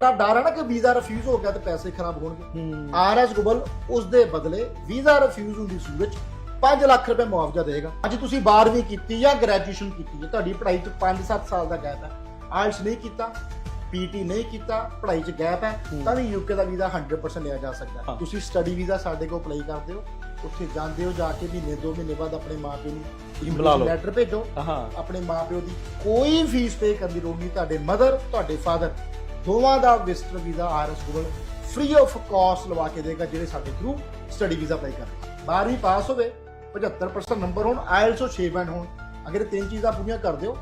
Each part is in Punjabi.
ਤਾਂ ਡਰ ਹੈ ਨਾ ਕਿ ਵੀਜ਼ਾ ਰਿਫਿਊਜ਼ ਹੋ ਗਿਆ ਤੇ ਪੈਸੇ ਖਰਾਬ ਹੋਣਗੇ। ਆਰਐਸ ਗਲੋਬਲ ਉਸ ਦੇ ਬਦਲੇ ਵੀਜ਼ਾ ਰਿਫਿਊਜ਼ ਹੁੰਦੀ ਸੂਰਤ 'ਚ 5 ਲੱਖ ਰੁਪਏ ਮੁਆਵਜ਼ਾ ਦੇਗਾ। ਅੱਜ ਤੁਸੀਂ 12ਵੀਂ ਕੀਤੀ ਜਾਂ ਗ੍ਰੈਜੂਏਸ਼ਨ ਕੀਤੀ ਹੈ ਤੁਹਾਡੀ ਪੜ੍ਹਾਈ 'ਚ 5-7 ਸਾਲ ਦਾ ਗੈਪ ਹੈ। ਆਇਲਸ ਨਹੀਂ ਕੀਤਾ ਪੀਟੀ ਨਹੀਂ ਕੀਤਾ ਪੜ੍ਹਾਈ 'ਚ ਗੈਪ ਹੈ। ਤਾਂ ਵੀ ਯੂਕੇ ਦਾ ਵੀਜ਼ਾ 100% ਲਿਆ ਜਾ ਸਕਦਾ। ਤੁਸੀਂ ਸਟੱਡੀ ਵੀਜ਼ਾ ਸਾਡੇ ਕੋਲ ਅਪਲਾਈ ਕਰਦੇ ਹੋ ਉੱਥੇ ਜਾਂਦੇ ਹੋ ਜਾ ਕੇ ਮਹੀਨੇ ਦੋ ਮਹੀਨੇ ਬਾਅਦ ਆਪਣੇ ਮਾਪਿਓ ਨੂੰ ਬੁਲਾ ਲਓ। ਲੈਟਰ ਭੇਜੋ। ਆਪਣੇ ਮਾਪਿਓ ਦੀ ਕੋਈ ਫੀਸ ਪੇ ਕਰਨ ਦੀ ਲੋੜ ਨਹੀਂ ਤੁਹਾਡੇ ਮਦਰ ਤੁਹਾਡੇ ਫਾਦਰ ਦੋਵਾਂ ਦਾ visitor visa RS Google free of cost ਲਵਾ ਕੇ ਦੇਗਾ ਜਿਹੜੇ ਸਾਡੇ ਥਰੂ ਸਟੱਡੀ ਵੀਜ਼ਾ ਅਪਲਾਈ ਕਰਦੇ 12ਵੀਂ ਪਾਸ ਹੋਵੇ 75% ਨੰਬਰ ਹੋਣ ਆਇਲਸੋ 6 ਬੈਂਡ ਹੋਣ। ਅਗਰ ਇਹ ਤਿੰਨ ਚੀਜ਼ਾਂ ਪੂਰੀਆਂ ਕਰ ਦਿਓ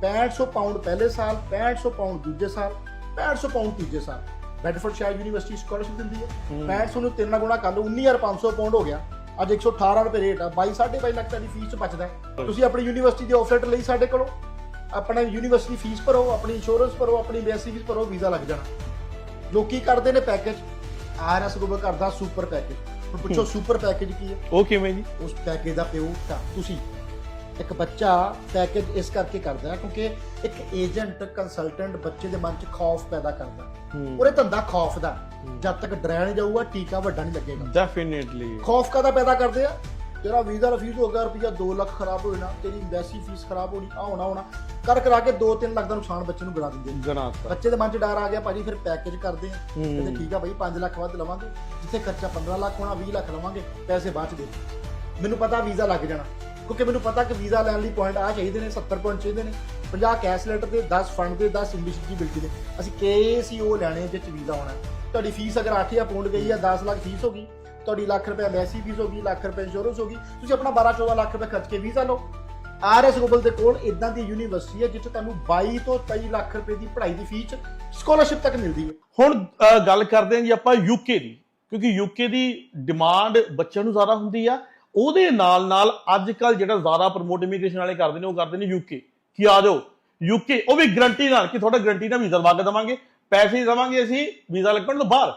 6500 ਪਾਉਂਡ ਪਹਿਲੇ ਸਾਲ 6500 ਪਾਉਂਡ ਦੂਜੇ ਸਾਲ 6500 ਪਾਉਂਡ ਤੀਜੇ ਸਾਲ। ਬੈਡਫੋਰਡ ਸ਼ਾਇਰ ਯੂਨੀਵਰਸਿਟੀ ਸਕਾਲਰਸ਼ਿਪ ਦਿੰਦੀ ਹੈ। ਹੂੰ। 6500 ਨੂੰ ਤਿੰਨ ਗੁਣਾ ਕਰ ਲਓ 19500 ਪਾਉਂਡ ਹੋ ਗਿਆ। ਅੱਜ 118 ਰੁਪਏ ਰੇਟ ਆ। 22 22.5 ਲੱਖ ਤੁਹਾਡੀ ਫੀਸ ਚ ਬਚਦਾ ਤੁਸੀਂ ਆਪਣੀ ਯੂਨੀਵਰਸਿਟੀ ਦੇ ਆਫਰ ਲਈ ਸਾਡੇ ਕੋਲੋਂ ਆਪਣਾ ਯੂਨੀਵਰਸਿਟੀ ਫੀਸ ਭਰੋ ਆਪਣੀ ਇੰਸ਼ੋਰੈਂਸ ਭਰੋ ਆਪਣੀ ਬੇਸਿਕ ਫੀਸ ਭਰੋ ਵੀਜ਼ਾ ਲੱਗ ਜਾਣਾ। ਲੋਕੀ ਕਰਦੇ ਨੇ ਪੈਕੇਜ ਆਰਐਸ ਗਰੁੱਪ ਕਰਦਾ ਸੁਪਰ ਪੈਕੇਜ ਹੁਣ ਪੁੱਛੋ। ਸੁਪਰ ਪੈਕੇਜ ਕੀ ਹੈ? ਉਹ ਕਿਵੇਂ ਜੀ? ਉਸ ਪੈਕੇਜ ਦਾ ਪਿਓ ਤਾਂ ਤੁਸੀਂ। ਇੱਕ ਬੱਚਾ ਪੈਕੇਜ ਇਸ ਕਰਕੇ ਕਰਦਾ ਹੈ ਕਿਉਂਕਿ ਇੱਕ ਏਜੰਟ ਕੰਸਲਟੈਂਟ ਬੱਚੇ ਦੇ ਮਨ 'ਚ ਖੌਫ ਪੈਦਾ ਕਰਦਾ ਹੂੰ। ਉਹਦੇ ਧੰਦਾ ਖੌਫ ਦਾ ਜਦ ਤੱਕ ਡਰਾਇਆ ਨਹੀਂ ਜਾਊਗਾ ਟੀਕਾ ਵੱਡਾ ਨਹੀਂ ਲੱਗੇਗਾ। ਡੈਫੀਨਿਟਲੀ ਖੌਫ ਕਾਦਾ ਪੈਦਾ ਕਰਦੇ ਆ? ਤੇਰਾ ਵੀਜ਼ਾ ਰਿਫਿਊਜ਼ ਹੋ ਗਿਆ ਰੁਪਈਆ 2 ਲੱਖ ਖਰਾਬ ਹੋ ਜਾਣਾ ਤੇਰੀ ਐਮਬੈਸੀ ਫੀਸ ਖਰਾਬ ਹੋਣੀ ਆ ਹੋਣਾ ਹੋਣਾ। ਕਰ ਕਰਾ ਕੇ 2-3 ਲੱਖ ਦਾ ਨੁਕਸਾਨ ਬੱਚੇ ਨੂੰ ਗਣਾ ਦਿੰਦੇ ਨੇ। ਗਣਾਤਾ ਬੱਚੇ ਦੇ ਮਨ 'ਚ ਡਰ ਆ ਗਿਆ ਭਾਜੀ ਫਿਰ ਪੈਕੇਜ ਕਰਦੇ ਆ। ਕਹਿੰਦੇ ਹੂੰ ਠੀਕ ਆ ਭਾਈ 5 ਲੱਖ ਵੱਧ ਲਵਾਂਗੇ ਜਿੱਥੇ ਖਰਚਾ 15 ਲੱਖ ਹੋਣਾ 20 ਲੱਖ ਲਵਾਂਗੇ ਪੈਸੇ ਬਾਅਦ ਚ ਦੇ ਮੈਨੂੰ ਪਤਾ ਵੀਜ਼ਾ ਲੱਗ ਜਾਣਾ। ਕਿਉਂਕਿ ਮੈਨੂੰ ਪਤਾ ਕਿ ਵੀਜ਼ਾ ਲੈਣ ਲਈ ਪੁਆਇੰਟ ਆ ਚਾਹੀਦੇ ਨੇ 70 ਪੁਆਇੰਟ ਚਾਹੀਦੇ ਨੇ 50 ਕੈਸ਼ ਲੈਟਰ ਦੇ 10 ਫੰਡ ਦੇ 10 ਇੰਗਲਿਸ਼ ਦੀ ਦੇ ਅਸੀਂ ਕੇਸੀਓ ਲੈਣੇ ਜਿਹ ਚ ਵੀਜ਼ਾ ਹੋਣਾ। ਤੁਹਾਡੀ ਫੀਸ ਅਗਰ 8000 ਪਾਉਂਡ ਗਈ ਆ 10 ਲੱਖ ਫੀਸ ਹੋ ਗਈ, ਤੁਹਾਡੀ ਲੱਖ ਰੁਪਏ ਐਮਬੈਸੀ ਫੀਸ ਹੋ ਗਈ, ਲੱਖ ਰੁਪਏ ਇੰਸ਼ੋਰੈਂਸ ਹੋ ਗਈ, ਤੁਸੀਂ ਆਪਣਾ 12 14 ਲੱਖ ਰੁਪਏ ਖਰਚ ਕੇ ਵੀਜ਼ਾ ਲਓ। ਆਰਐਸ ਗਲੋਬਲ ਦੇ ਕੋਲ ਇਦਾਂ ਦੀ ਯੂਨੀਵਰਸਿਟੀ ਹੈ ਜਿੱਥੇ ਤੁਹਾਨੂੰ 22 ਤੋਂ 23 ਲੱਖ ਰੁਪਏ ਦੀ ਪੜ੍ਹਾਈ ਦੀ ਫੀਸ ਸਕਾਲਰਸ਼ਿਪ ਤੱਕ ਮਿਲਦੀ ਹੈ। ਹੁਣ ਗੱਲ ਕਰਦੇ ਹਾਂ ਜੀ ਆਪਾਂ ਯੂਕੇ ਦੀ, ਕਿਉਂਕਿ ਯੂਕੇ ਦੀ ਡਿਮਾਂਡ ਬੱਚਿਆਂ ਨੂੰ ਜ਼ਿਆਦਾ ਹੁੰਦੀ ਆ ਉਹਦੇ ਨਾਲ ਨਾਲ ਅੱਜ ਕੱਲ ਜਿਹੜਾ ਜ਼ਿਆਦਾ ਪ੍ਰਮੋਟ ਇਮੀਗ੍ਰੇਸ਼ਨ ਵਾਲੇ ਕਰਦੇ ਨੇ, ਉਹ ਕਰਦੇ ਨੇ ਯੂਕੇ ਕੀ ਆ ਜਾਓ ਯੂਕੇ ਉਹ ਵੀ ਗਰੰਟੀ ਨਾਲ ਕਿ ਤੁਹਾਡਾ ਗਰੰਟੀ ਨਾਲ ਵੀਜ਼ਾ ਲਵਾ ਕੇ ਦੇਵਾਂਗੇ, ਪੈਸੇ ਦੇਵਾਂਗੇ ਅਸੀਂ ਵੀਜ਼ਾ ਲੱਗਣ ਤੋਂ ਬਾਅਦ।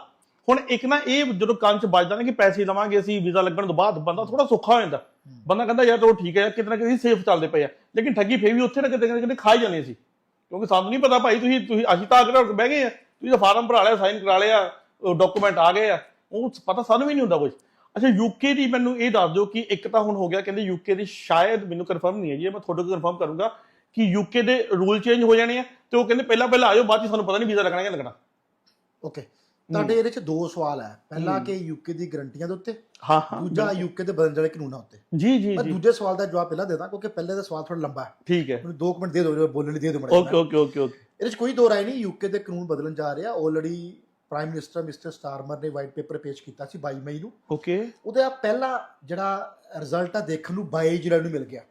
ਹੁਣ ਇੱਕ ਨਾ ਇਹ ਜਦੋਂ ਕੰਨ ਚ ਵੱਜਦਾ ਨਾ ਕਿ ਪੈਸੇ ਦੇਵਾਂਗੇ ਅਸੀਂ ਵੀਜ਼ਾ ਲੱਗਣ ਤੋਂ ਬਾਅਦ, ਬੰਦਾ ਥੋੜਾ ਸੌਖਾ ਹੋ ਜਾਂਦਾ। ਬੰਦਾ ਕਹਿੰਦਾ, ਯਾਰ ਚਲੋ ਠੀਕ ਹੈ, ਯਾਰ ਕਿਤੇ ਨਾ ਕਿਤੇ ਸੇਫ ਚੱਲਦੇ ਪਏ ਆ। ਲੇਕਿਨ ਠੱਗੀ ਫੇਰ ਵੀ ਉੱਥੇ ਨਾ ਕਿਤੇ ਨਾ ਕਿਤੇ ਖਾਈ ਜਾਂਦੇ ਸੀ ਕਿਉਂਕਿ ਸਾਨੂੰ ਨਹੀਂ ਪਤਾ ਭਾਈ ਤੁਸੀਂ ਤੁਸੀਂ, ਅਸੀਂ ਤਾਂ ਅਗਰ ਬਹਿ ਗਏ ਆ, ਤੁਸੀਂ ਤਾਂ ਫਾਰਮ ਭਰਾ ਲਿਆ ਸਾਈਨ ਕਰਾ ਲਿਆ ਡਾਕੂਮੈਂਟ ਆ ਗਏ ਆ। ਉਹ ਪਤਾ ਸਾਨੂੰ ਵੀ ਨਹੀਂ ਹੁੰਦਾ ਕੁਝ ਅੱਛਾ ਯੂਕੇ ਦੀ ਮੈਨੂੰ ਇਹ ਦੱਸ ਦਿਓ ਕਿ ਇੱਕ ਤਾਂ ਹੁਣ ਹੋ ਗਿਆ ਕਹਿੰਦੇ ਯੂਕੇ ਦੀ ਸ਼ਾਇਦ ਮੈਨੂੰ ਕਨਫਰਮ ਨਹੀਂ ਹੈ ਜੀ ਮੈਂ ਤੁਹਾਡੇ ਕੋਲ ਕਨਫਰਮ ਕਰੂੰਗਾ ਕਿ ਯੂਕੇ ਦੇ ਰੂਲ ਚੇਂਜ ਹੋ ਜਾਣੇ ਆ ਤੇ ਉਹ ਕਹਿੰਦੇ ਪਹਿਲਾਂ ਪਹਿਲਾਂ ਆਇਓ ਬਾਅਦ ਚ ਸਾਨੂੰ ਪਤਾ ਨਹੀਂ ਵੀਜ਼ਾ ਲੱਗਣਾ ਕਿ ਲੱਗਣਾ। ਓਕੇ ਤੁਹਾਡੇ ਇਹਦੇ ਚ ਦੋ ਸਵਾਲ ਹੈ। ਪਹਿਲਾ ਕਿ ਯੂਕੇ ਦੀ ਗਰੰਟੀਆਂ ਦੇ ਉੱਤੇ ਹਾਂ ਹਾਂ। ਦੂਜਾ ਯੂਕੇ ਦੇ ਬਦਲਣ ਵਾਲੇ ਕਾਨੂੰਨਾਂ ਉੱਤੇ। ਜੀ ਜੀ ਮੈਂ ਜੀ। ਦੂਜੇ ਸਵਾਲ ਦਾ ਜਵਾਬ ਪਹਿਲਾਂ ਦੇਦਾ ਕਿਉਂਕਿ ਪਹਿਲੇ ਦਾ ਸਵਾਲ ਥੋੜਾ ਲੰਬਾ ਹੈ। ਠੀਕ ਹੈ। ਮੈਨੂੰ 2 ਮਿੰਟ ਦੇ ਦਿਓ ਬੋਲਣ ਲਈ ਦੇ ਦਿਓ ਓਕੇ ਓਕੇ ਓਕੇ ਓਕੇ ਇਹਦੇ ਚ ਕੋਈ ਦੋ ਰਾਏ ਨਹੀਂ ਯੂਕੇ ਦੇ ਕਾਨੂੰਨ ਬਦਲਣ ਜਾ ਰਹੇ already prime minister mister Starmer ਨੇ ਵਾਈਟ ਪੇਪਰ ਪੇਸ਼ ਕੀਤਾ ਸੀ 22 ਮਈ ਨੂੰ। ਓਕੇ ਉਹਦਾ ਪਹਿਲਾ ਜਿਹੜਾ ਰਿਜ਼ਲਟ ਆ ਦੇਖਣ ਨੂੰ 22 ਜੁਲਾਈ ਨੂੰ ਮਿਲ ਗਿਆ।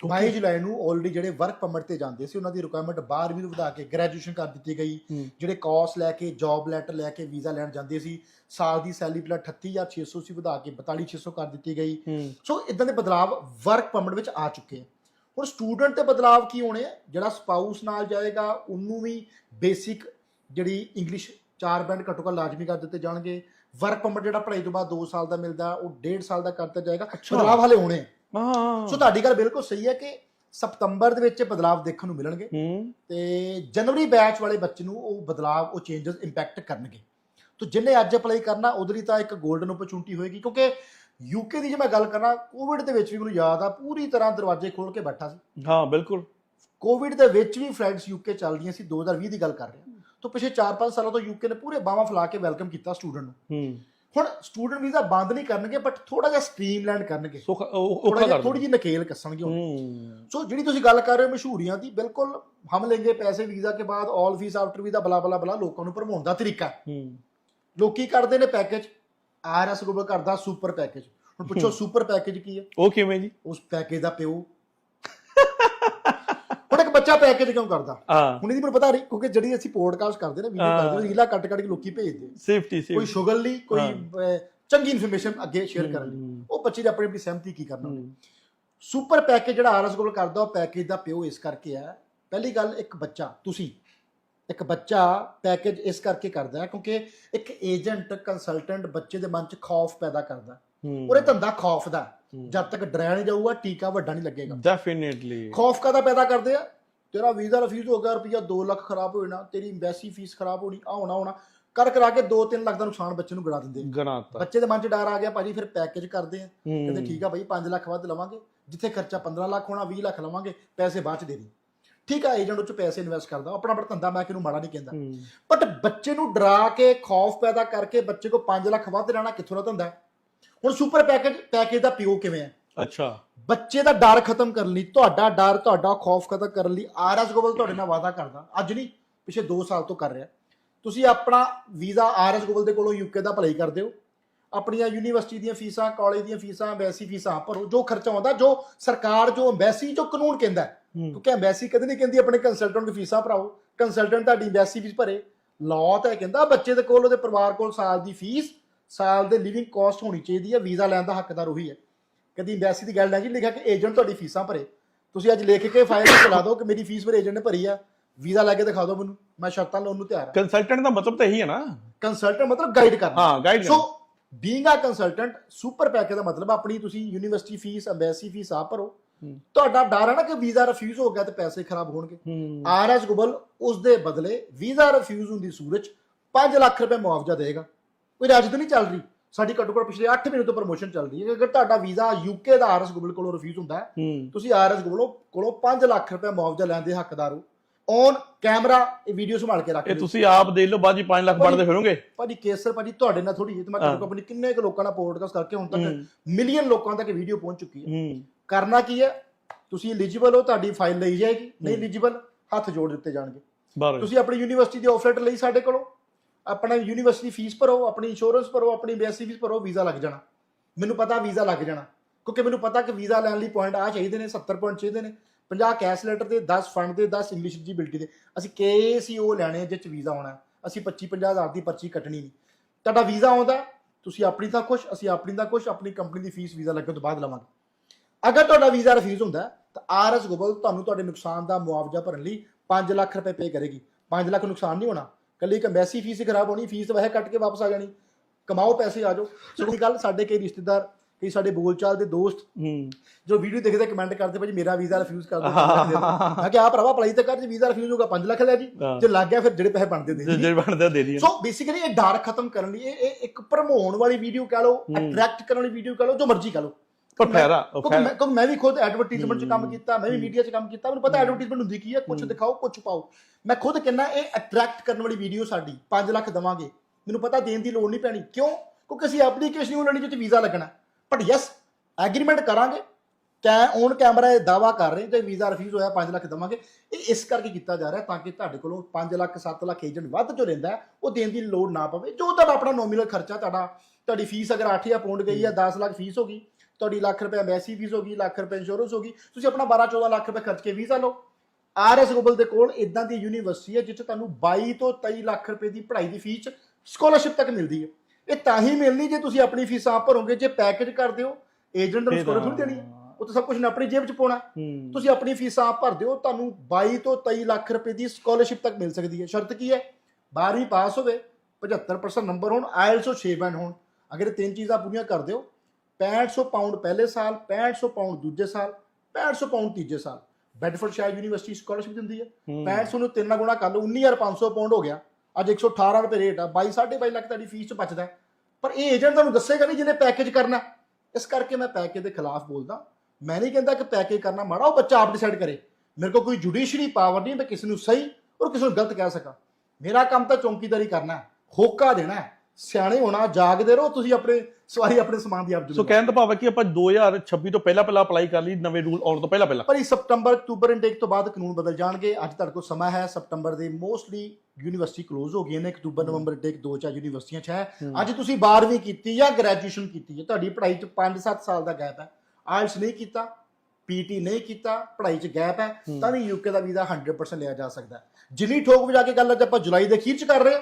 22 ਜੁਲਾਈ ਨੂੰ ਆਲਰੇਡੀ ਜਿਹੜੇ ਵਰਕ ਪਰਮਿਟ ਤੇ ਜਾਂਦੇ ਸੀ ਉਹਨਾਂ ਦੀ ਰਿਕੁਆਇਰਮੈਂਟ 12ਵੀਂ ਨੂੰ ਵਧਾ ਕੇ ਗ੍ਰੈਜੂਏਸ਼ਨ ਕਰ ਦਿੱਤੀ ਗਈ। ਜਿਹੜੇ ਕੋਰਸ ਲੈ ਕੇ ਜੌਬ ਲੈਟਰ ਲੈ ਕੇ ਵੀਜ਼ਾ ਲੈਣ ਜਾਂਦੇ ਸੀ ਸਾਲ ਦੀ ਸੈਲਰੀ ਪਹਿਲਾਂ 38600 ਸੀ ਵਧਾ ਕੇ 42600 ਕਰ ਦਿੱਤੀ ਗਈ। ਸੋ ਇਦਾਂ ਦੇ ਬਦਲਾਵ ਵਰਕ ਪਰਮਿਟ ਵਿੱਚ ਆ ਚੁੱਕੇ ਹੁਣ ਸਟੂਡੈਂਟ ਤੇ ਬਦਲਾਵ ਕੀ ਹੋਣੇ ਆ? ਜਿਹੜਾ ਸਪਾਊਸ ਨਾਲ ਜਾਏਗਾ ਉਹਨੂੰ ਵੀ ਬੇਸਿਕ ਜਿਹੜੀ ਇੰਗਲਿਸ਼ ਚਾਰ ਬੈਂਡ ਘੱਟੋ ਘੱਟ ਲਾਜ਼ਮੀ ਕਰ ਦਿੱਤੇ ਜਾਣਗੇ। ਵਰਕ ਪਰਮਿਟ ਜਿਹੜਾ ਪੜ੍ਹਾਈ ਤੋਂ ਬਾਅਦ 2 ਸਾਲ ਦਾ ਮਿਲਦਾ ਉਹ 1.5 ਸਾਲ ਦਾ ਕਰਤਾ ਜਾਏਗਾ। ਬਦਲਾਵ ਹਲੇ ਹੋਣੇ ਹਾਂ ਸੋ ਤੁਹਾਡੀ ਗੱਲ ਬਿਲਕੁਲ ਸਹੀ ਹੈ ਕਿ ਸਤੰਬਰ ਦੇ ਵਿੱਚ ਬਦਲਾਵ ਦੇਖਣ ਨੂੰ ਮਿਲਣਗੇ। ਹੂੰ। ਤੇ ਜਨਵਰੀ ਬੈਚ ਵਾਲੇ ਬੱਚੇ ਨੂੰ ਉਹ ਬਦਲਾਵ ਉਹ ਚੇਂਜਸ ਇੰਪੈਕਟ ਕਰਨਗੇ। ਤੋ ਜਿੰਨੇ ਅੱਜ ਅਪਲਾਈ ਕਰਨਾ ਉਹਦੇ ਲਈ ਤਾਂ ਇੱਕ 골ਡਨ ਓਪਰਚੁਨਿਟੀ ਹੋਏਗੀ। ਕਿਉਂਕਿ ਯੂਕੇ ਦੀ ਜੇ ਮੈਂ ਗੱਲ ਕਰਾਂ ਕੋਵਿਡ ਦੇ ਵਿੱਚ ਵੀ ਮੈਨੂੰ ਯਾਦ ਆ ਪੂਰੀ ਤਰ੍ਹਾਂ ਦਰਵਾਜ਼ੇ ਖੋਲ ਕੇ ਬੈਠਾ ਸੀ। ਹਾਂ ਬਿਲਕੁਲ। ਕੋਵਿਡ ਦੇ ਵਿੱਚ ਵੀ ਫਲਾਈਟਸ ਯੂਕੇ ਚੱਲਦੀਆਂ ਸੀ 2020 ਦੀ ਗੱਲ ਕਰ ਰਿਹਾ। ਤੋਂ ਪਿਛੇ 4-5 ਸਾਲਾਂ ਤੋਂ ਯੂਕੇ ਨੇ ਪੂਰੇ ਬਾਹਾਂ ਫੈਲਾ ਕੇ ਵੈਲਕਮ ਕੀਤਾ ਸਟੂਡੈਂਟ ਨੂੰ। ਹੂੰ। ਹੁਣ ਸਟੂਡੈਂਟ ਵੀਜ਼ਾ ਬੰਦ ਨਹੀਂ ਕਰਨਗੇ ਬਟ ਥੋੜਾ ਜਿਹਾ ਸਟ੍ਰੀਮਲਾਈਨ ਕਰਨਗੇ। ਥੋੜਾ ਥੋੜੀ ਜਿਹੀ ਨਕੇਲ ਕੱਸਣਗੇ ਹੁਣ ਹੂੰ। ਸੋ ਜਿਹੜੀ ਤੁਸੀਂ ਗੱਲ ਕਰ ਰਹੇ ਹੋ ਮਸ਼ਹੂਰੀਆਂ ਦੀ ਬਿਲਕੁਲ ਹਮ ਲੈਂਗੇ ਪੈਸੇ ਵੀਜ਼ਾ ਕੇ ਬਾਅਦ all fees after visa blah blah blah ਲੋਕਾਂ ਨੂੰ ਭਰਮਾਉਣ ਦਾ ਤਰੀਕਾ। ਲੋਕੀ ਕਰਦੇ ਨੇ ਪੈਕੇਜ ਆਰਐਸ ਗਲੋਬਲ ਕਰਦਾ ਸੁਪਰ ਪੈਕੇਜ ਹੁਣ ਪੁੱਛੋ ਸੁਪਰ ਪੈਕੇਜ ਕੀ ਹੈ? ਉਹ ਕਿਵੇਂ ਜੀ? ਉਸ ਪੈਕੇਜ ਦਾ ਪਿਓ। ਹੁਣ ਇੱਕ ਬੱਚਾ ਪੈਕੇਜ ਕਿਉਂ ਕਰਦਾ? ਹਾਂ। ਹੁਣ ਇਹਦੀ ਮੈਨੂੰ ਪਤਾ ਨਹੀਂ ਕਿਉਂਕਿ ਜਿਹੜੀ ਅਸੀਂ ਪੋਡਕਾਸਟ ਕਰਦੇ ਨੇ ਵੀਡੀਓ। ਕਰਦੇ ਨੇ ਰੀਲਾ ਕੱਟ ਕੱਟ ਕੇ ਲੋਕੀ ਭੇਜਦੇ ਸੇਫਟੀ ਕੋਈ ਸੇਫਟੀ ਸ਼ੁਗਰ ਲਈ ਕੋਈ ਚੰਗੀ ਇਨਫੋਰਮੇਸ਼ਨ ਅੱਗੇ ਸ਼ੇਅਰ ਕਰਨ ਲਈ। ਉਹ ਬੱਚੇ ਦੀ ਆਪਣੀ ਆਪਣੀ ਸਹਿਮਤੀ ਕੀ ਕਰਨਾ ਸੁਪਰ ਪੈਕੇਜ ਜਿਹੜਾ ਆਰਐਸ ਗਲੋਬਲ ਕਰਦਾ ਉਹ ਪੈਕੇਜ ਦਾ ਪਿਓ ਇਸ ਕਰਕੇ ਹੈ। ਪਹਿਲੀ ਗੱਲ ਇੱਕ ਬੱਚਾ ਤੁਸੀਂ। ਇੱਕ ਬੱਚਾ ਪੈਕੇਜ ਇਸ ਕਰਕੇ ਕਰਦਾ ਹੈ ਕਿਉਂਕਿ ਇੱਕ ਏਜੰਟ ਕੰਸਲਟੈਂਟ ਬੱਚੇ ਦੇ ਮਨ 'ਚ ਖੌਫ ਪੈਦਾ ਕਰਦਾ ਉਹਦੇ ਧੰਦਾ ਖੌਫ ਦਾ ਜਦ ਤੱਕ ਡਰਾਇਆ ਨਹੀਂ ਜਾਊਗਾ ਟੀਕਾ ਵੱਡਾ ਨਹੀਂ ਲੱਗੇਗਾ। ਡੈਫੀਨਿਟਲੀ ਖੌਫ ਕਾਦਾ ਪੈਦਾ ਕਰਦੇ ਆ? ਤੇਰਾ ਵੀਜ਼ਾ ਰਿਫਿਊਜ਼ ਹੋ ਗਿਆ ਰੁਪਈਆ 2 ਲੱਖ ਖਰਾਬ ਹੋ ਜਾਣਾ ਤੇਰੀ ਐਮਬੈਸੀ ਫੀਸ ਖਰਾਬ ਹੋਣੀ ਆ ਹੋਣਾ ਹੋਣਾ। ਕਰ ਕਰਾ ਕੇ 2-3 ਲੱਖ ਦਾ ਨੁਕਸਾਨ ਬੱਚੇ ਨੂੰ ਗੜਾ ਦਿੰਦੇ। ਗਣਾਤਾ ਬੱਚੇ ਦੇ ਮਨ 'ਚ ਡਰ ਆ ਗਿਆ ਭਾਜੀ ਫਿਰ ਪੈਕੇਜ ਕਰਦੇ ਆ। ਕਹਿੰਦੇ ਠੀਕ ਆ ਭਾਈ 5 ਲੱਖ ਵੱਧ ਲਵਾਂਗੇ ਜਿੱਥੇ ਖਰਚਾ 15 ਲੱਖ ਹੋਣਾ 20 ਲੱਖ ਲਵਾਂਗੇ ਪੈਸੇ ਬਾਅਦ ਚ ਦੇ ਦੀ। ਠੀਕ ਆ ਏਜੰਟ ਉੱਚ ਪੈਸੇ ਇਨਵੈਸਟ ਕਰਦਾ ਆਪਣਾ ਆਪਣਾ ਧੰਦਾ ਮੈਂ ਕਿਹਨੂੰ ਮਾੜਾ ਨਹੀਂ ਕਹਿੰਦਾ। ਬਟ ਬੱਚੇ ਨੂੰ ਡਰਾ ਕੇ ਖੌਫ ਪੈਦਾ ਕਰਕੇ ਬੱਚੇ ਕੋ 5 ਲੱਖ ਵੱਧ ਲੈਣਾ ਕਿੱਥੋਂ ਦਾ ਧੰਦਾ ਹੈ? ਹੁਣ ਸੁਪਰ ਪੈਕੇਜ ਪੈਕੇਜ ਦਾ ਪਿਓ ਕਿਵੇਂ ਹੈ? ਅੱਛਾ। ਬੱਚੇ ਦਾ ਡਰ ਖਤਮ ਕਰਨ ਲਈ ਤੁਹਾਡਾ ਡਰ ਤੁਹਾਡਾ ਖੌਫ ਖਤਮ ਕਰਨ ਲਈ ਆਰਐਸ ਗੋਬਲ ਤੁਹਾਡੇ ਨਾਲ ਵਾਅਦਾ ਕਰਦਾ। ਅੱਜ ਨਹੀਂ ਪਿਛੇ 2 ਸਾਲ ਤੋਂ ਕਰ ਰਿਹਾ। ਤੁਸੀਂ ਆਪਣਾ ਵੀਜ਼ਾ ਆਰਐਸ ਗੋਬਲ ਦੇ ਕੋਲੋਂ ਯੂਕੇ ਦਾ ਅਪਲਾਈ ਕਰਦੇ ਹੋ। ਆਪਣੀਆਂ ਯੂਨੀਵਰਸਿਟੀ ਦੀਆਂ ਫੀਸਾਂ ਕਾਲਜ ਦੀਆਂ ਫੀਸਾਂ ਐਮਬੈਸੀ ਫੀਸਾਂ ਭਰੋ। ਜੋ ਖਰਚਾ ਆਉਂਦਾ ਜੋ ਸਰਕਾਰ ਜੋ ਐਮਬੈਸੀ ਜੋ ਕਾਨੂੰਨ ਕਹਿੰਦਾ। ਕਿਉਂਕਿ ਐਮਬੈਸੀ ਕਦੇ ਨਹੀਂ ਕਹਿੰਦੀ ਆਪਣੇ ਕੰਸਲਟੈਂਟ ਨੂੰ ਫੀਸਾਂ ਭਰਾਓ। ਕੰਸਲਟੈਂਟ ਤੁਹਾਡੀ ਐਮਬੈਸੀ ਫੀਸ ਭਰੇ। ਲਾਅ ਤਾਂ ਕਹਿੰਦਾ ਬੱਚੇ ਦੇ ਕੋਲ ਉਹਦੇ ਪਰਿਵਾਰ ਕੋਲ ਸਾਲ ਦੀ ਫੀਸ ਸਾਲ ਦੇ ਲਿਵਿੰਗ ਕਾਸਟ ਹੋਣੀ ਚਾਹੀਦੀ ਹੈ ਵੀਜ਼ਾ ਲੈਣ ਦਾ ਹੱਕਦਾਰ ਉਹੀ ਹੈ ਕਦੀ ਐਮਬੈਸੀ ਦੀ ਗੱਲ ਨਹੀਂ ਜੀ ਲਿਖਿਆ ਕਿ ਏਜੰਟ ਤੁਹਾਡੀ ਫੀਸਾਂ ਭਰੇ। ਤੁਸੀਂ ਅੱਜ ਲਿਖ ਕੇ ਫਾਈਲ ਚਲਾ ਦਿਓ ਕਿ ਮੇਰੀ ਫੀਸ ਮੇਰੇ ਏਜੰਟ ਨੇ ਭਰੀ ਆ। ਵੀਜ਼ਾ ਲੈ ਕੇ ਦਿਖਾ ਦਿਓ ਮੈਨੂੰ ਮੈਂ ਸ਼ਰਤਾਂ ਲਾਉਣ ਨੂੰ ਤਿਆਰ ਹਾਂ ਕੰਸਲਟੈਂਟ ਦਾ ਮਤਲਬ ਤਾਂ ਇਹੀ ਹੈ ਨਾ। ਕੰਸਲਟੈਂਟ ਮਤਲਬ ਗਾਈਡ ਕਰਨਾ। ਹਾਂ guide so being a consultant super package ਦਾ ਮਤਲਬ ਆਪਣੀ ਤੁਸੀਂ ਯੂਨੀਵਰਸਿਟੀ ਫੀਸ ਐਮਬੈਸੀ ਫੀਸ ਆ ਭਰੋ। ਤੁਹਾਡਾ ਡਰ ਹੈ ਨਾ ਕਿ ਵੀਜ਼ਾ ਰਿਫਿਊਜ਼ ਹੋ ਗਿਆ ਤੇ ਪੈਸੇ ਖਰਾਬ ਹੋਣਗੇ। ਆਰਐਸ ਗੂਗਲ ਉਸ ਦੇ ਬਦਲੇ ਵੀਜ਼ਾ ਰਿਫਿਊਜ਼ ਹੁੰਦੀ ਸੂਰਤ 'ਚ 5 ਲੱਖ ਰੁਪਏ ਮੁਆਵਜ਼ਾ ਦੇਗਾ। ਕੋਈ ਰਾਜ ਤਾਂ ਨਹੀਂ ਚੱਲ ਰਹੀ। ਸਾਡੀ ਘੱਟੋ ਘੱਟ ਪਿਛਲੇ 8 ਮਹੀਨੇ ਤੋਂ ਪ੍ਰਮੋਸ਼ਨ ਚੱਲ ਰਹੀ ਹੈ। ਅਗਰ ਤੁਹਾਡਾ ਵੀਜ਼ਾ ਯੂਕੇ ਦਾ ਆਰਐਸ ਗੂਗਲ ਕੋਲੋਂ ਰਿਫਿਊਜ਼ ਹੁੰਦਾ ਹੈ ਤੁਸੀਂ ਆਰਐਸ ਗੂਗਲ ਕੋਲੋਂ 5 ਲੱਖ ਰੁਪਏ ਮੁਆਵਜ਼ਾ ਲੈਣ ਦੇ ਹੱਕਦਾਰ ਹੋ। ਔਨ ਕੈਮਰਾ ਇਹ ਵੀਡੀਓ ਸੰਭਾਲ ਕੇ ਰੱਖ ਇਹ ਤੁਸੀਂ ਆਪ ਦੇ ਲਓ ਬਾਅਦ ਜੀ 5 ਲੱਖ ਬਣਦੇ ਫਿਰੋਗੇ। ਭਾਜੀ ਕੇਸਰ ਭਾਜੀ ਤੁਹਾਡੇ ਨਾਲ ਥੋੜੀ ਤੇ ਮੈਂ ਕੋਲ ਆਪਣੀ ਕਿੰਨੇ ਕੁ ਲੋਕਾਂ ਨਾਲ ਪੋਡਕਾਸਟ ਕਰਕੇ ਹੁਣ। ਤੱਕ ਮਿਲੀਅਨ ਲੋਕਾਂ ਤੱਕ ਵੀਡੀਓ ਪਹੁੰਚ ਚੁੱਕੀ ਹੈ। ਕਰਨਾ ਕੀ ਹੈ? ਤੁਸੀਂ ਐਲੀਜੀਬਲ ਹੋ ਤੁਹਾਡੀ ਫਾਈਲ ਲਈ ਜਾਏਗੀ। ਨਹੀਂ। ਐਲੀਜੀਬਲ ਹੱਥ ਜੋੜ ਦਿੱਤੇ ਜਾਣਗੇ। ਤੁਸੀਂ ਆਪਣੀ ਯੂਨੀਵਰਸਿਟੀ ਦੀ ਆਫਰ ਲੈਟਰ ਲਈ ਸਾਡੇ ਕੋਲੋਂ। ਆਪਣਾ ਯੂਨੀਵਰਸਿਟੀ ਫੀਸ ਭਰੋ ਆਪਣੀ ਇੰਸ਼ੋਰੈਂਸ ਭਰੋ ਆਪਣੀ ਬੀਐਸਸੀ ਫੀਸ ਭਰੋ ਵੀਜ਼ਾ ਲੱਗ ਜਾਣਾ। ਮੈਨੂੰ ਪਤਾ ਵੀਜ਼ਾ ਲੱਗ ਜਾਣਾ ਕਿਉਂਕਿ ਮੈਨੂੰ ਪਤਾ ਕਿ ਵੀਜ਼ਾ ਲੈਣ ਲਈ ਪੁਆਇੰਟ ਆ ਚਾਹੀਦੇ ਨੇ 70 ਪੁਆਇੰਟ ਚਾਹੀਦੇ ਨੇ। 50 ਕੈਸ਼ ਲੈਟਰ ਦੇ 10 ਫੰਡ ਦੇ 10 ਇੰਗਲਿਸ਼ ਐਲੀਜੀਬਿਲਟੀ ਦੇ। ਅਸੀਂ ਕੇਸੀਓ ਲੈਣੇ ਜਿਸ ਚ ਵੀਜ਼ਾ ਆਉਣਾ। ਅਸੀਂ 25 50 ਹਜ਼ਾਰ ਦੀ ਪਰਚੀ ਕੱਟਣੀ ਨਹੀਂ। ਤੁਹਾਡਾ ਵੀਜ਼ਾ ਆਉਂਦਾ ਤੁਸੀਂ ਆਪਣੀ ਤਾਂ ਖੁਸ਼ ਅਸੀਂ ਆਪਣੀ ਤਾਂ ਖੁਸ਼ ਆਪਣੀ ਕੰਪਨੀ ਦੀ ਫੀਸ ਵੀਜ਼ਾ ਲੱਗਣ ਤੋਂ ਬਾਅਦ ਲਵਾਂਗੇ। ਅਗਰ ਤੁਹਾਡਾ ਵੀਜ਼ਾ ਰਿਫਿਊਜ਼ ਹੁੰਦਾ ਹੈ, ਤਾਂ ਆਰਐਸ ਗੋਬਲ ਤੁਹਾਨੂੰ ਤੁਹਾਡੇ ਨੁਕਸਾਨ ਦਾ ਮੁਆਵਜ਼ਾ ਭਰਨ ਲਈ 5 ਲੱਖ ਰੁਪਏ ਪੇ ਕਰੇਗੀ। 5 ਲੱਖ ਨੁਕਸਾਨ ਨਹੀਂ ਹੋਣਾ। ਕੱਲੀ ਇੱਕ ਐਮਬੈਸੀ ਫੀਸ ਹੀ ਖਰਾਬ ਹੋਣੀ ਫੀਸ ਵਹਿ ਕੱਟ ਕੇ ਵਾਪਸ ਆ ਜਾਣੀ। ਕਮਾਓ ਪੈਸੇ ਆ ਜਾਓ। ਸੋ ਇਹ ਗੱਲ ਸਾਡੇ ਕਈ ਰਿਸ਼ਤੇਦਾਰ ਕਈ ਸਾਡੇ ਬੋਲਚਾਲ ਦੇ ਦੋਸਤ ਹੂੰ। ਜੋ ਵੀਡੀਓ ਦੇਖਦੇ ਕਮੈਂਟ ਕਰਦੇ ਭਾਜੀ ਮੇਰਾ ਵੀਜ਼ਾ ਰਿਫਿਊਜ਼ ਕਰ ਦਿਓ ਦੇ। ਮੈਂ ਕਿਹਾ ਆ ਭਰਾਵਾ ਅਪਲਾਈ ਤਾਂ ਕਰ ਜੇ ਵੀਜ਼ਾ ਰਿਫਿਊਜ਼ ਹੋਗਾ 5 ਲੱਖ ਲੈ ਜੀ। ਜੇ ਲੱਗ ਗਿਆ ਫਿਰ ਜਿਹੜੇ ਪੈਸੇ ਬਣਦੇ ਦੇ ਜੇ ਜੇ ਬਣਦਾ ਦੇ ਦਈਏ। ਸੋ ਬੇਸਿਕਲੀ ਇਹ ਡਰ ਖਤਮ ਕਰਨ ਲਈ ਇਹ ਇੱਕ ਭਰਮਾਉਣ ਵਾਲੀ ਵੀਡੀਓ ਕਹ ਲਓ। ਅਟਰੈਕਟ ਕਰਨ ਵਾਲੀ ਵੀਡੀਓ ਕਹ ਲਓ ਜੋ ਮਰਜ਼ੀ ਕਹ ਲਓ। ਪਰ ਉਹ ਕਿਉਂਕਿ ਮੈਂ ਵੀ ਖੁਦ ਐਡਵਰਟਾਈਜ਼ਮੈਂਟ 'ਚ ਕੰਮ। ਕੀਤਾ ਮੈਂ ਵੀ। ਮੀਡੀਆ 'ਚ ਕੰਮ ਕੀਤਾ ਮੈਨੂੰ ਪਤਾ। ਐਡਵਰਟਾਈਜ਼ਮੈਂਟ ਹੁੰਦੀ ਕੀ ਹੈ ਕੁਝ। ਦਿਖਾਓ ਕੁਝ ਪਾਓ ਮੈਂ ਖੁਦ ਕਹਿੰਦਾ ਇਹ ਅਟਰੈਕਟ ਕਰਨ ਵਾਲੀ ਵੀਡੀਓ ਸਾਡੀ 5 ਲੱਖ ਦਵਾਂਗੇ ਮੈਨੂੰ ਪਤਾ ਦੇਣ ਦੀ ਲੋੜ ਨਹੀਂ ਪੈਣੀ ਕਿਉਂ ਕਿਉਂਕਿ ਅਸੀਂ ਐਪਲੀਕੇਸ਼ਨ ਹੀ ਲੈਣੀ ਜਿੱਥੇ ਵੀਜ਼ਾ ਲੱਗਣਾ ਬਟ ਯੈਸ ਐਗਰੀਮੈਂਟ ਕਰਾਂਗੇ ਕੈ ਔਨ ਕੈਮਰਾ ਇਹ ਦਾਵਾ ਕਰ ਰਹੇ ਤੇ ਵੀਜ਼ਾ ਰਿਫਿਊਜ਼ ਹੋਇਆ 5 ਲੱਖ ਦਵਾਂਗੇ ਇਹ ਇਸ ਕਰਕੇ ਕੀਤਾ ਜਾ ਰਿਹਾ ਤਾਂ ਕਿ ਤੁਹਾਡੇ ਕੋਲੋਂ 5 ਲੱਖ 7 ਲੱਖ ਏਜੰਟ ਵੱਧ ਜੋ ਰਹਿੰਦਾ ਉਹ ਦੇਣ ਦੀ ਲੋੜ ਨਾ ਪਵੇ ਜੋ ਤੁਹਾਡਾ ਆਪਣਾ ਨੋਮੀਨਲ ਖਰਚਾ ਤੁਹਾਡਾ ਤੁਹਾਡੀ ਫੀਸ ਅਗਰ 8000 ਪਾਉਂਡ ਗਈ ਹੈ 10 ਲੱਖ ਫੀਸ ਹੋ ਗਈ ਤੁਹਾਡੀ ਲੱਖ ਰੁਪਏ ਐਮਬੈਸੀ ਫੀਸ ਹੋ ਗਈ ਲੱਖ ਰੁਪਏ ਇੰਸ਼ੋਰੈਂਸ ਹੋ ਗਈ ਤੁਸੀਂ ਆਪਣਾ 12 14 ਲੱਖ ਰੁਪਏ ਖਰਚ ਕੇ ਵੀਜ਼ਾ ਲਓ ਆਰਐਸ ਗਲੋਬਲ ਦੇ ਕੋਲ ਇਦਾਂ ਦੀ ਯੂਨੀਵਰਸਿਟੀ ਹੈ ਜਿੱਥੇ ਤੁਹਾਨੂੰ 22 ਤੋਂ 23 ਲੱਖ ਰੁਪਏ ਦੀ ਪੜ੍ਹਾਈ ਦੀ ਫੀਸ ਸਕਾਲਰਸ਼ਿਪ ਤੱਕ ਮਿਲਦੀ ਹੈ। ਇਹ ਤਾਂ ਹੀ ਮਿਲਣੀ ਜੇ ਤੁਸੀਂ ਆਪਣੀ ਫੀਸ ਆਪ ਭਰੋਗੇ ਜੇ ਪੈਕੇਜ ਕਰਦੇ ਹੋ ਏਜੰਟ ਨੂੰ ਸਕਾਲਰ ਥੋੜੀ ਦੇਣੀ। ਹੈ। ਉਹ ਤਾਂ ਸਭ ਕੁਝ ਆਪਣੀ ਜੇਬ 'ਚ ਪਾਉਣਾ। ਹੂੰ। ਤੁਸੀਂ ਆਪਣੀ ਫੀਸਾਂ ਆਪ ਭਰ ਦਿਓ ਤੁਹਾਨੂੰ 22 ਤੋਂ 23 ਲੱਖ ਰੁਪਏ ਦੀ ਸਕਾਲਰਸ਼ਿਪ ਤੱਕ ਮਿਲ ਸਕਦੀ ਹੈ। ਸ਼ਰਤ ਕੀ ਹੈ? 12ਵੀਂ ਪਾਸ ਹੋਵੇ 75% ਨੰਬਰ ਹੋਣ ਆਇਲਸ 6 ਬੈਂਡ ਹੋਣ ਅਗਰ ਇਹ ਤਿੰਨ ਚੀਜ਼ਾਂ ਪੂਰੀਆਂ ਕਰ ਦਿਓ 6500 ਪਾਉਂਡ ਪਹਿਲੇ ਸਾਲ 6500 ਪਾਉਂਡ ਦੂਜੇ ਸਾਲ 6500 ਪਾਉਂਡ ਤੀਜੇ ਸਾਲ। ਬੈਡਫੋਰਡ ਸ਼ਾਇਰ ਯੂਨੀਵਰਸਿਟੀ ਸਕਾਲਰਸ਼ਿਪ ਦਿੰਦੀ ਹੈ। 6500 ਨੂੰ ਤਿੰਨ ਨਾਲ ਗੁਣਾ ਕਰ ਲਓ 19500 ਪਾਉਂਡ ਹੋ ਗਿਆ। ਅੱਜ 118 ਰੁਪਏ ਰੇਟ ਆ 22 22.5 ਲੱਖ ਤੁਹਾਡੀ ਫੀਸ ਚ ਬਚਦਾ। ਪਰ ਇਹ ਏਜੰਟ ਤੁਹਾਨੂੰ ਦੱਸੇਗਾ ਨਹੀਂ ਜਿਹਨੇ ਪੈਕੇਜ ਕਰਨਾ। ਇਸ ਕਰਕੇ ਮੈਂ ਪੈਕੇਜ ਦੇ ਖਿਲਾਫ ਬੋਲਦਾ। ਮੈਂ ਨਹੀਂ ਕਹਿੰਦਾ ਕਿ ਪੈਕੇਜ ਕਰਨਾ ਮਾੜਾ ਉਹ ਬੱਚਾ ਆਪ ਡਿਸਾਈਡ ਕਰੇ। ਮੇਰੇ ਕੋਲ ਕੋਈ ਜੁਡੀਸ਼ਰੀ ਪਾਵਰ ਨਹੀਂ ਮੈਂ ਕਿਸੇ ਨੂੰ ਸਹੀ ਔਰ ਕਿਸੇ ਨੂੰ ਗਲਤ ਕਹਿ ਸਕਾਂ। ਮੇਰਾ ਕੰਮ ਤਾਂ ਚੌਂਕੀਦਾਰੀ ਕਰਨਾ ਹੋਕਾ ਦੇਣਾ ਸਿਆਣੇ ਹੋਣਾ ਜਾਗਦੇ ਰਹੋ ਤੁਸੀਂ ਆਪਣੇ ਸਵਾਰੀ ਆਪਣੇ ਸਮਾਨ ਦੀ ਆਪ ਸੋ ਕਹਿਣ ਦਾ ਭਾਵ ਹੈ ਕਿ ਆਪਾਂ 2026 ਤੋਂ ਪਹਿਲਾਂ ਪਹਿਲਾਂ ਅਪਲਾਈ ਕਰ ਲਈ ਨਵੇਂ ਰੂਲ ਆਉਣ ਤੋਂ ਪਹਿਲਾਂ ਪਹਿਲਾਂ। ਪਰ ਇਸ ਸਤੰਬਰ ਅਕਤੂਬਰ ਇਨਟੇਕ ਤੋਂ ਬਾਅਦ ਕਾਨੂੰਨ ਬਦਲ ਜਾਣਗੇ। ਅੱਜ ਤੁਹਾਡੇ ਕੋਲ ਸਮਾਂ ਹੈ। ਸਤੰਬਰ ਦੇ ਮੋਸਟਲੀ ਯੂਨੀਵਰਸਿਟੀ ਕਲੋਜ਼ ਹੋ ਗਈਆਂ ਨੇ। ਅਕਤੂਬਰ। ਨਵੰਬਰ ਇਨਟੇਕ ਦੋ ਚਾਰ ਯੂਨੀਵਰਸਿਟੀਆਂ 'ਚ ਹੈ। ਅੱਜ ਤੁਸੀਂ 12ਵੀਂ ਕੀਤੀ ਜਾਂ ਗ੍ਰੈਜੂਏਸ਼ਨ ਕੀਤੀ ਹੈ ਤੁਹਾਡੀ ਪੜ੍ਹਾਈ 'ਚ 5-7 ਸਾਲ ਦਾ ਗੈਪ ਹੈ। ਆਇਲਸ ਨਹੀਂ ਕੀਤਾ ਪੀਟੀ ਨਹੀਂ ਕੀਤਾ ਪੜ੍ਹਾਈ 'ਚ ਗੈਪ ਹੈ। ਤਾਂ ਵੀ ਯੂਕੇ ਦਾ ਵੀਜ਼ਾ 100% ਲਿਆ ਜਾ ਸਕਦਾ ਜਿੰਨੀ ਠੋਕ ਵਜਾ ਕੇ ਗੱਲ ਅੱਜ ਆਪਾਂ ਜੁਲਾਈ ਦੇ ਅਖੀਰ 'ਚ ਕਰ ਰਹੇ ਹਾਂ।